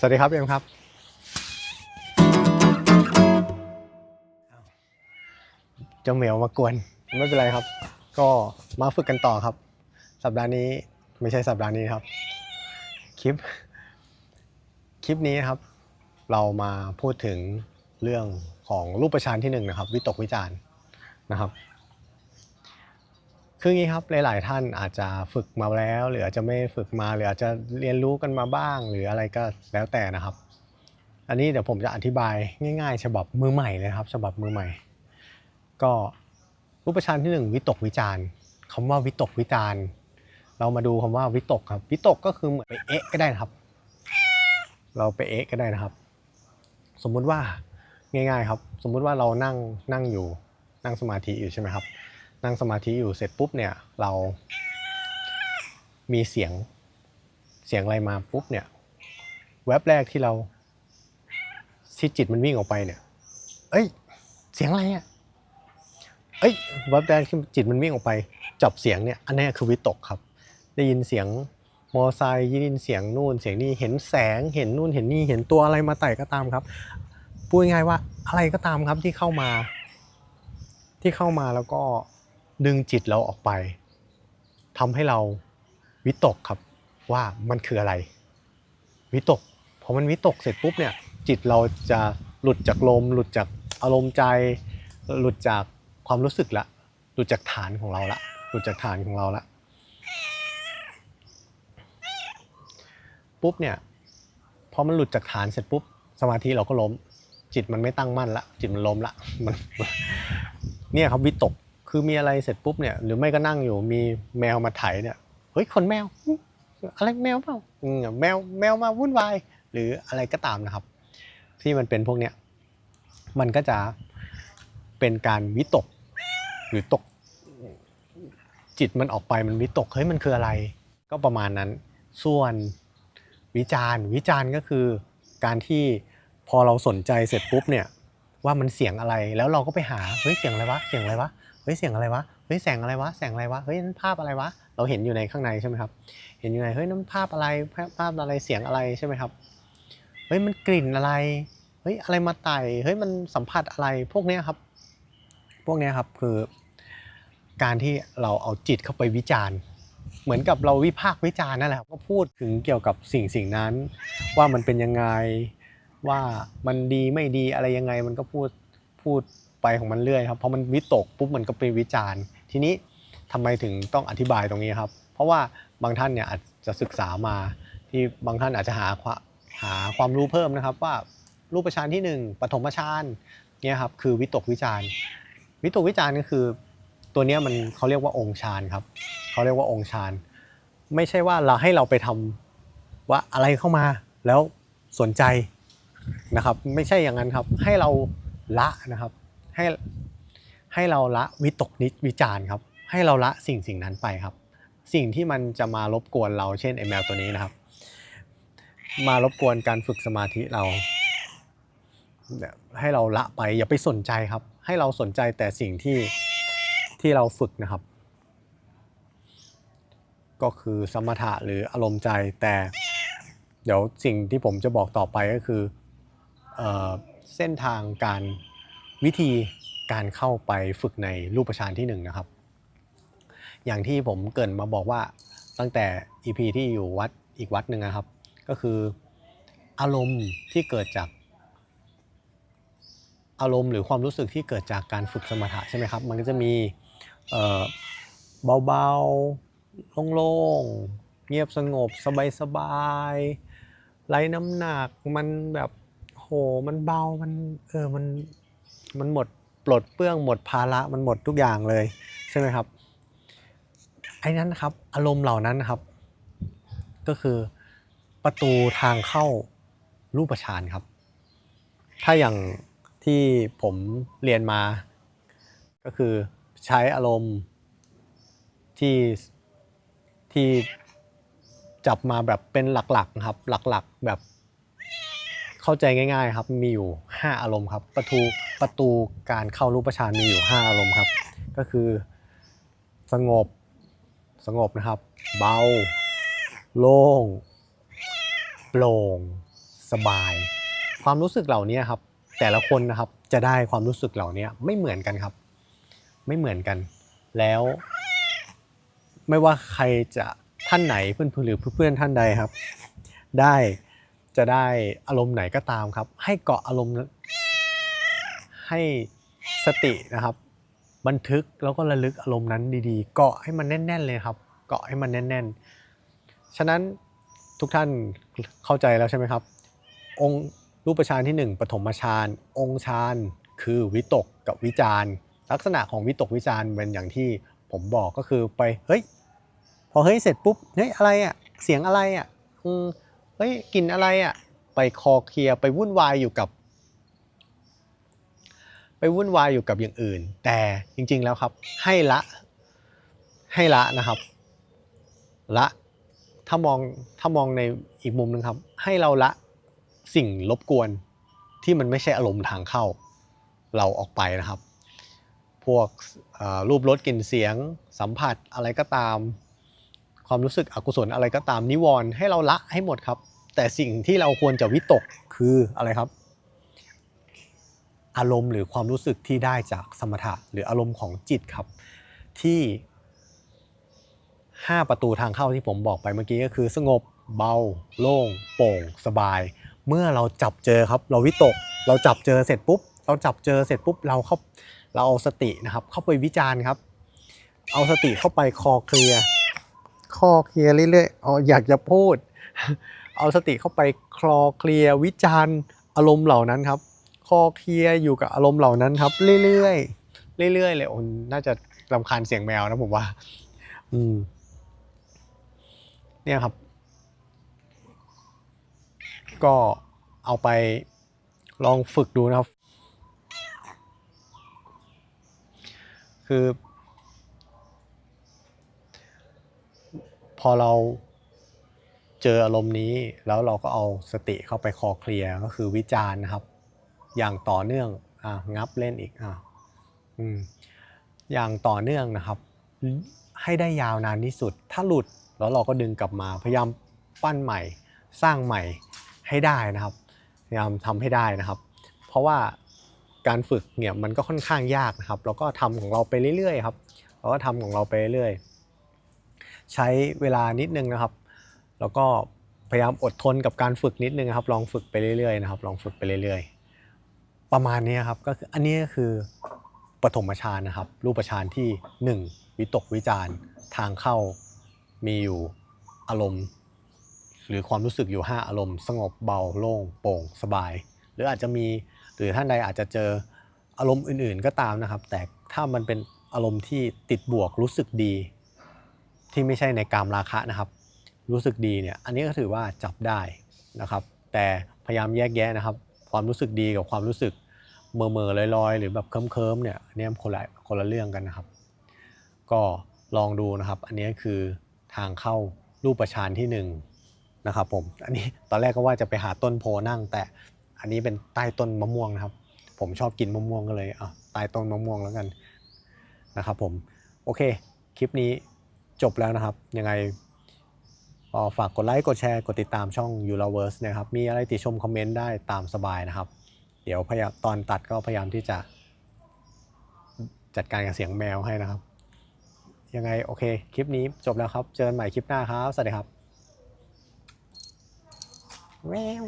สวัสดีครับเอ็มครับ เจ้าเหมียวมากวน ไม่เป็นไรครับ ก็มาฝึกกันต่อครับ สัปดาห์นี้ไม่ใช่สัปดาห์นี้ครับ คลิป คลิปนี้ครับ เรามาพูดถึงเรื่องของรูปประชานที่หนึ่งนะครับ วิตกวิจารณ์นะครับ คืออย่างนี้ครับหลายๆท่านอาจจะฝึกมาแล้ว หรืออาจจะไม่ฝึกมาหรืออาจจะเรียนรู้กันมาบ้าง หรืออะไรก็แล้วแต่นะครับ อันนี้เดี๋ยวผมจะอธิบายง่าย ๆ ฉบับมือใหม่เลยครับ ฉบับมือใหม่ ก็รูปประชานที่หนึ่งวิตกวิจารณ์คำว่าวิตกวิจารณ์เรามาดูคำว่าวิตกครับ วิตกก็คือเหมือนไปเอ๊ะก็ได้นะครับ เราไปเอ๊ะก็ได้นะครับ สมมุติว่าง่าย ๆครับ สมมุติว่าเรานั่งนั่งอยู่นั่งสมาธิอยู่ใช่ไหมครับ นั่งสมาธิอยู่เสร็จปุ๊บเนี่ยเรามีเสียงเสียงอะไรมาปุ๊บเนี่ยแวบแรกที่เราที่จิตมันวิ่งออกไปเนี่ย เอ้ย เสียงอะไรอะเอ้ยแวบแรกที่จิตมันวิ่งออกไป จับเสียงเนี่ยอันนี้คือวิตกครับ ได้ยินเสียงมอไซค์ยินเสียงนู่นเสียงนี่เห็นแสงเห็นนู่นเห็นนี่เห็นตัวอะไรมาไต่ก็ตามครับพูดง่ายว่าอะไรก็ตามครับที่เข้ามา ที่เข้ามาแล้วก็ ดึงจิตเราออกไปทำให้เราวิตกครับว่ามันคืออะไร วิตกพอมันวิตกเสร็จปุ๊บเนี่ยจิตเราจะหลุดจากลม หลุดจากอารมณ์ใจ หลุดจากความรู้สึกละ หลุดจากฐานของเราละ หลุดจากฐานของเราละปุ๊บเนี่ยพอมันหลุดจากฐานเสร็จปุ๊บสมาธิเราก็ล้ม จิตมันไม่ตั้งมั่นละ จิตมันล้มละมันเนี่ยครับวิตก คือมีอะไรเสร็จปุ๊บเนี่ยหรือไม่ก็นั่งอยู่มีแมวมาไถเนี่ยเฮ้ยคนแมว อะไรแมวเปล่าแมวแมวมาวุ่นวายหรืออะไรก็ตามนะครับ ที่มันเป็นพวกเนี้ยมันก็จะเป็นการวิตกหรือตกจิตมันออกไปมันวิตกเฮ้ยมันคืออะไร ก็ประมาณนั้น ส่วนวิจารณ์วิจารณ์ก็คือการที่พอเราสนใจเสร็จปุ๊บเนี่ยว่ามันเสียงอะไรแล้วเราก็ไปหาเฮ้ยเสียงอะไรวะเสียงอะไรวะ ฮ้ยเสียงอะไรวะเฮ้ยแสงอะไรวะแสงอะไรวะเฮ้ยนั่นภาพอะไรวะเราเห็นอยู่ในข้างในใช่ไหมครับ เห็นอยู่ในเฮ้ยนั่นภาพอะไรภาพอะไรเสียงอะไรใช่ไหมครับเฮ้ยมันกลิ่นอะไรเฮ้ยอะไรมาไต่เฮ้ยมันสัมผัสอะไรพวกนี้ครับ พวกนี้ครับคือ การที่เราเอาจิตเข้าไปวิจารณ์เหมือนกับเราวิพากษ์วิจารณ์นั่นแหละครับก็พูดถึงเกี่ยวกับสิ่งสิ่งนั้น ว่ามันเป็นยังไงว่ามันดีไม่ดีอะไรยังไงมันก็พูดพูด ไปของมันเรื่อยครับเพราะมันวิตกปุ๊บมันก็เป็นวิจารณ์ ทีนี้ทำไมถึงต้องอธิบายตรงนี้ครับ เพราะว่าบางท่านเนี่ยอาจจะศึกษามา ที่บางท่านอาจจะหาควาหาความรู้เพิ่มนะครับ ว่ารูปฌานที่หนึ่งปฐมฌานเนี่ยครับคือวิตกวิจารณ์วิตกวิจารณ์ก็คือ ตัวเนี้ยมันเขาเรียกว่าองค์ฌานครับเขาเรียกว่าองค์ฌานไม่ใช่ว่าเราให้เราไปทำว่าอะไรเข้ามาแล้วสนใจนะครับ ไม่ใช่อย่างนั้นครับให้เราละนะครับ ให้ให้เราละวิตกนิจวิจารณ์ครับ ให้เราละสิ่งสิ่งนั้นไปครับ สิ่งที่มันจะมารบกวนเราเช่นไอแมวตัวนี้นะครับ มารบกวนการฝึกสมาธิเราเนี่ยให้เราละไปอย่าไปสนใจครับ ให้เราสนใจแต่สิ่งที่ที่เราฝึกนะครับ ก็คือสมถะหรืออารมณ์ใจแต่เดี๋ยวสิ่งที่ผมจะบอกต่อไปก็คือเอเส้นทางการ วิธีการเข้าไปฝึกในรูปฌานที่หนึ่งนะครับ อย่างที่ผมเกินมาบอกว่าตั้งแต่ EP ที่อยู่วัดอีกวัดหนึ่งนะครับ ก็คืออารมณ์ที่เกิดจากอารมณ์หรือความรู้สึกที่เกิดจากการฝึกสมถะใช่ไหมครับ มันก็จะมีเอ่อเบาๆ โล่งๆ เงียบสงบ สบายๆไร้น้ำหนัก มันแบบโห มันเบา มันเออ มัน มันหมดปลดเปลื้องหมดภาระมันหมดทุกอย่างเลยใช่ไหมครับไอ้นั้นครับอารมณ์เหล่านั้นครับ ก็คือประตูทางเข้ารูปฌานครับ ถ้าอย่างที่ผมเรียนมา ก็คือใช้อารมณ์ที่ที่จับมาแบบเป็นหลักๆนะครับ หลักๆแบบ เข้าใจง่าย ๆ ครับมีอยู่ 5 อารมณ์ครับ ประตูประตูการเข้ารูปฌานมีอยู่ 5 อารมณ์ครับ ก็คือสงบสงบนะครับ เบา โล่งโปร่งสสบาย ความรู้สึกเหล่านี้ครับ แต่ละคนนะครับจะได้ความรู้สึกเหล่านี้ไม่เหมือนกันครับ ไม่เหมือนกัน แล้ว ไม่ว่าใครจะท่านไหนเพื่อนๆหรือเพื่อนๆท่านใดครับ ได้ จะได้อารมณ์ไหนก็ตามครับ ให้เกาะอารมณ์ให้สตินะครับ บันทึกแล้วก็ระลึกอารมณ์นั้นดีๆ เกาะให้มันแน่น ๆ เลยครับ เกาะให้มันแน่น ๆ ฉะนั้นทุกท่านเข้าใจแล้วใช่ไหมครับ องค์รูปฌานที่ 1ปฐมฌานองค์ฌานคือวิตกกับวิจารลักษณะของวิตกวิจารเป็นอย่างที่ผมบอกก็คือไปเฮ้ยพอเฮ้ยเสร็จปุ๊บเฮ้ยอะไรอะเสียงอะไรอะอืม เฮ้ยกินอะไรอะ ไปคอเคลียร์ไปวุ่นวายอยู่กับ ไปวุ่นวายอยู่กับอย่างอื่น แต่จริง ๆแล้วครับ ให้ละให้ละนะครับ ละถ้ามองถ้ามองในอีกมุมหนึงครับ ให้เราละสิ่งรบกวนที่มันไม่ใช่อารมณ์ทางเข้า เราออกไปนะครับ พวกรูปรสกลิ่นเสียงสัมผัสอะไรก็ตาม ความรู้สึกอกุศลอะไรก็ตามนิวรณ์ให้เราละให้หมดครับ แต่สิ่งที่เราควรจะวิตกคืออะไรครับ อารมณ์หรือความรู้สึกที่ได้จากสมถะหรืออารมณ์ของจิตครับ ที่ 5 ประตูทางเข้าที่ผมบอกไปเมื่อกี้ก็คือ สงบเบา โล่ง โปร่ง สบาย เมื่อเราจับเจอครับ เราวิตก เราจับเจอเสร็จปุ๊บ เราจับเจอเสร็จปุ๊บเราเข้าเราเอาสตินะครับ เข้าไปวิจารณ์ครับ เอาสติเข้าไปคอเคลียร์ คอเคลียร์เรื่อยๆอ๋ออยากจะพูด เอาสติเข้าไปคลอเคลียร์วิจารณ์อารมณ์เหล่านั้นครับ คอเคลียร์อยู่กับอารมณ์เหล่านั้นครับ เรื่อยๆเรื่อยๆเลยโอ้น่าจะรำคาญเสียงแมวนะผมว่า อืม เนี่ยครับ ก็เอาไปลองฝึกดูนะครับ คือ พอเราเจออารมณ์นี้แล้วเราก็เอาสติเข้าไปคอเคลียร์ก็คือวิจารณ์นะครับ อย่างต่อเนื่องอะงับเล่นอีกอะอืมอย่างต่อเนื่องนะครับ ให้ได้ยาวนานที่สุด ถ้าหลุดแล้วเราก็ดึงกลับมา พยายามปั้นใหม่ สร้างใหม่ให้ได้นะครับ พยายามทำให้ได้นะครับ เพราะว่าการฝึกเนี่ยมันก็ค่อนข้างยากนะครับ เราก็ทำของเราไปเรื่อยๆครับเราก็ทำของเราไปเรื่อยๆ ใช้เวลานิดนึงนะครับ แล้วก็พยายามอดทนกับการฝึกนิดนึงครับ ลองฝึกไปเรื่อยๆนะครับ ลองฝึกไปเรื่อยๆ ประมาณนี้ครับก็คืออันนี้ก็คือปฐมฌานนะครับ รูปฌานที่ 1 วิตกวิจารณ์ทางเข้ามีอยู่อารมณ์ หรือความรู้สึกอยู่ 5 อารมณ์ สงบเบาโล่งโปร่งสบาย หรืออาจจะมีหรือท่านใดอาจจะเจออารมณ์อื่นๆก็ตามนะครับ แต่ถ้ามันเป็นอารมณ์ที่ติดบวกรู้สึกดี ที่ไม่ใช่ในกามราคะนะครับ รู้สึกดีเนี่ยอันนี้ก็ถือว่าจับได้นะครับ แต่พยายามแยกแยะนะครับ ความรู้สึกดีกับความรู้สึกเมื่อเมื่อลอยๆ หรือแบบเคิมๆเนี่ยอันนี้คนละคนละเรื่องกันนะครับ ก็ลองดูนะครับ อันนี้คือทางเข้ารูปฌานที่หนึ่งนะครับผมอันนี้ตอนแรกก็ว่าจะไปหาต้นโพนั่ง แต่อันนี้เป็นใต้ต้นมะม่วงนะครับ ผมชอบกินมะม่วงก็เลยอะใต้ต้นมะม่วงแล้วกันนะครับผมโอเค คลิปนี้ จบแล้วนะครับ ยังไงฝากกดไลค์ กดแชร์ กดติดตามช่อง u l a v e r s e นะครับ มีอะไรติชมคอมเมนต์ได้ตามสบายนะครับ เดี๋ยวพยายามตอนตัดก็พยายามที่จะ จัดการกับเสียงแมวให้นะครับ ยังไงโอเค คลิปนี้จบแล้วครับ เจอกันใหม่คลิปหน้าครับ สวัสดีครับแมว